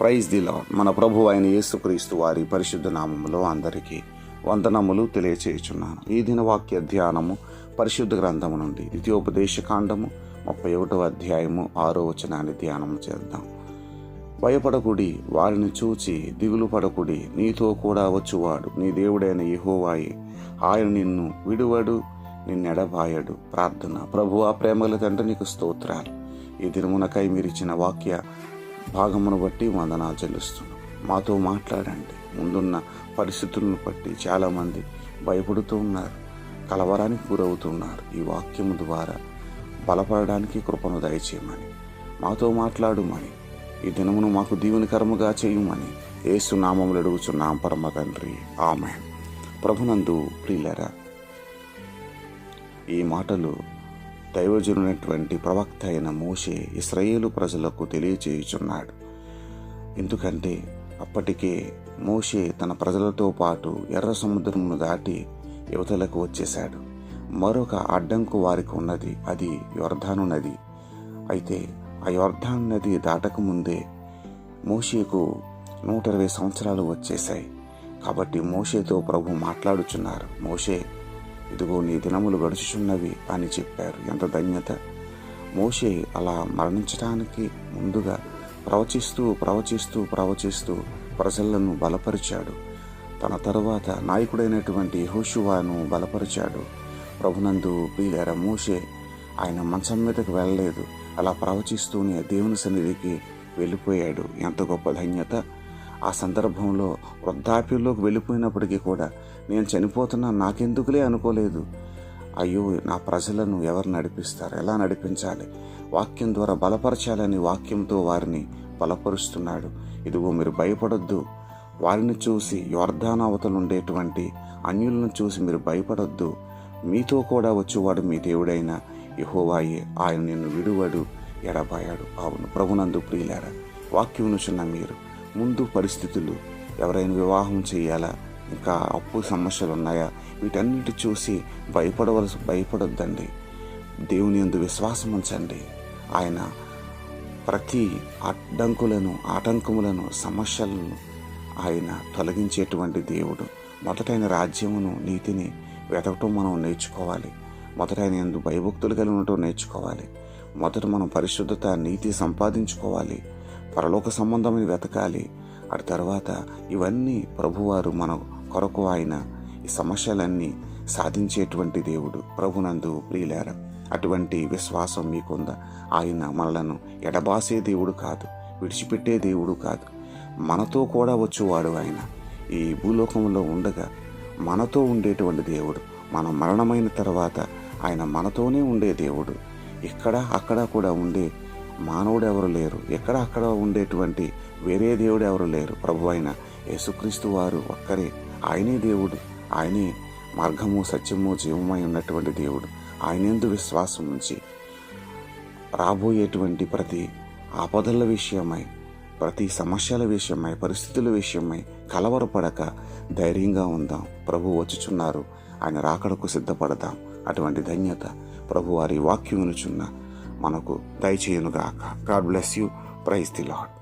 Praise the మన ప్రభు అయిన యేసుక్రీస్తు వారి పరిశుద్ధ నామములో అందరికీ వందనములు తెలియచేయుచున్నాను. ఈ దిన వాక్య ధ్యానము పరిశుద్ధ గ్రంథము నుండి ద్వితీయోపదేశ కాండము ముప్పై ఒకటవ అధ్యాయము ఆరో వచనాన్ని ధ్యానము చేద్దాం. భయపడకుడి వారిని చూచి దిగులు పడకుడి నీతో కూడా వచ్చువాడు నీ దేవుడైన యెహోవాయే ఆయన నిన్ను విడువడు నిన్నెడబాయడు. ప్రార్థన. ప్రభువా ప్రేమల తండ్రి నీకు స్తోత్రాలు. ఈ దినమునకై మీరు ఇచ్చిన వాక్య భాగమును బట్టి వందనాలు చెల్లిస్తున్నాం. మాతో మాట్లాడండి. ముందున్న పరిస్థితులను బట్టి చాలామంది భయపడుతూ ఉన్నారు. కలవరానికి గురవుతున్నారు. ఈ వాక్యము ద్వారా బలపడడానికి కృపను దయచేయమని. మాతో మాట్లాడుమని. ఈ దినమును మాకు దీవెనకరముగా చేయమని. ఏసు నామములు అడుగుచున్నాం పరమ తండ్రి. ఆమె ప్రభునందు ప్రియులరా ఈ మాటలు దైవజనునటువంటి ప్రవక్త అయిన మోషే ఇస్రాయేలు ప్రజలకు తెలియచేయుచున్నాడు. ఎందుకంటే అప్పటికే మోషే తన ప్రజలతో పాటు ఎర్ర సముద్రమును దాటి యువతలకు వచ్చేశాడు. మరొక అడ్డంకు వారికి ఉన్నది అది యోర్ధాను నది. అయితే ఆ యోర్ధాను నది దాటకముందే మోషేకు నూట ఇరవై సంవత్సరాలు వచ్చేశాయి. కాబట్టి మోషేతో ప్రభు మాట్లాడుచున్నారు. మోషే ఇదిగో నీ దినములు గడుచుచున్నవి అని చెప్పారు. ఎంత ధన్యత. మోషే అలా మరణించడానికి ముందుగా ప్రవచిస్తూ ప్రవచిస్తూ ప్రవచిస్తూ ప్రజలను బలపరిచాడు. తన తరువాత నాయకుడైనటువంటి హోషువాను బలపరిచాడు. ప్రభునందు ప్రియులర మోషే ఆయన మంచం మీదకు వెళ్ళలేదు. అలా ప్రవచిస్తూనే దేవుని సన్నిధికి వెళ్ళిపోయాడు. ఎంత గొప్ప ధన్యత. ఆ సందర్భంలో వృద్ధాప్యంలోకి వెళ్ళిపోయినప్పటికీ కూడా నేను చనిపోతున్నా నాకెందుకులే అనుకోలేదు. అయ్యో నా ప్రజలను ఎవరు నడిపిస్తారు? ఎలా నడిపించాలి? వాక్యం ద్వారా బలపరచాలని వాక్యంతో వారిని బలపరుస్తున్నాడు. ఇదిగో మీరు భయపడొద్దు. వారిని చూసి యోర్ధానావతలు ఉండేటువంటి అన్యులను చూసి మీరు భయపడొద్దు. మీతో కూడా వచ్చేవాడు మీ దేవుడైన యహోవాయే. ఆయన నిన్ను విడువడు ఎడబాయాడు. అవును ప్రభునందు ప్రియులారా వాక్యం నుంచున్న మీరు ముందు పరిస్థితులు ఎవరైనా వివాహం చేయాలా? ఇంకా అప్పు సమస్యలు ఉన్నాయా వీటన్నిటి చూసి భయపడవలసి భయపడొద్దండి. దేవుని యందు విశ్వాసం ఉంచండి. ఆయన ప్రతి అడ్డంకులను ఆటంకములను సమస్యలను ఆయన తొలగించేటువంటి దేవుడు. మొదటైన రాజ్యమును నీతిని వెతకటం మనం నేర్చుకోవాలి. మొదట ఆయన ఎందు భయభక్తులు కలిగి ఉండటం నేర్చుకోవాలి. మొదట మనం పరిశుద్ధత నీతి సంపాదించుకోవాలి. పరలోక సంబంధమని వెతకాలి. అటు తర్వాత ఇవన్నీ ప్రభువారు మన కొరకు ఆయన ఈ సమస్యలన్నీ సాధించేటువంటి దేవుడు ప్రభునందు ప్రియులార అటువంటి విశ్వాసం మీకుందా. ఆయన మనలను ఎడబాసే దేవుడు కాదు విడిచిపెట్టే దేవుడు కాదు. మనతో కూడా వచ్చేవాడు ఆయన. ఈ భూలోకంలో ఉండగా మనతో ఉండేటువంటి దేవుడు మన మరణమైన తర్వాత ఆయన మనతోనే ఉండే దేవుడు. ఇక్కడ అక్కడ కూడా ఉండే మానవుడు ఎవరు లేరు. ఎక్కడ అక్కడ ఉండేటువంటి వేరే దేవుడు ఎవరు లేరు. ప్రభు అయిన యేసుక్రీస్తు వారు ఒక్కరే. ఆయనే దేవుడు. ఆయనే మార్గము సత్యము జీవమై ఉన్నటువంటి దేవుడు. ఆయనందు విశ్వాసం ఉంచి రాబోయేటువంటి ప్రతి ఆపదల విషయమై ప్రతి సమస్యల విషయమై పరిస్థితుల విషయమై కలవరపడక ధైర్యంగా ఉందాం. ప్రభు వచ్చుచున్నారు. ఆయన రాకడకు సిద్ధపడదాం. అటువంటి ధన్యత ప్రభు వారి వాక్యం వినుచున్న మనకు దయచేయునుగాక. God bless you praise the Lord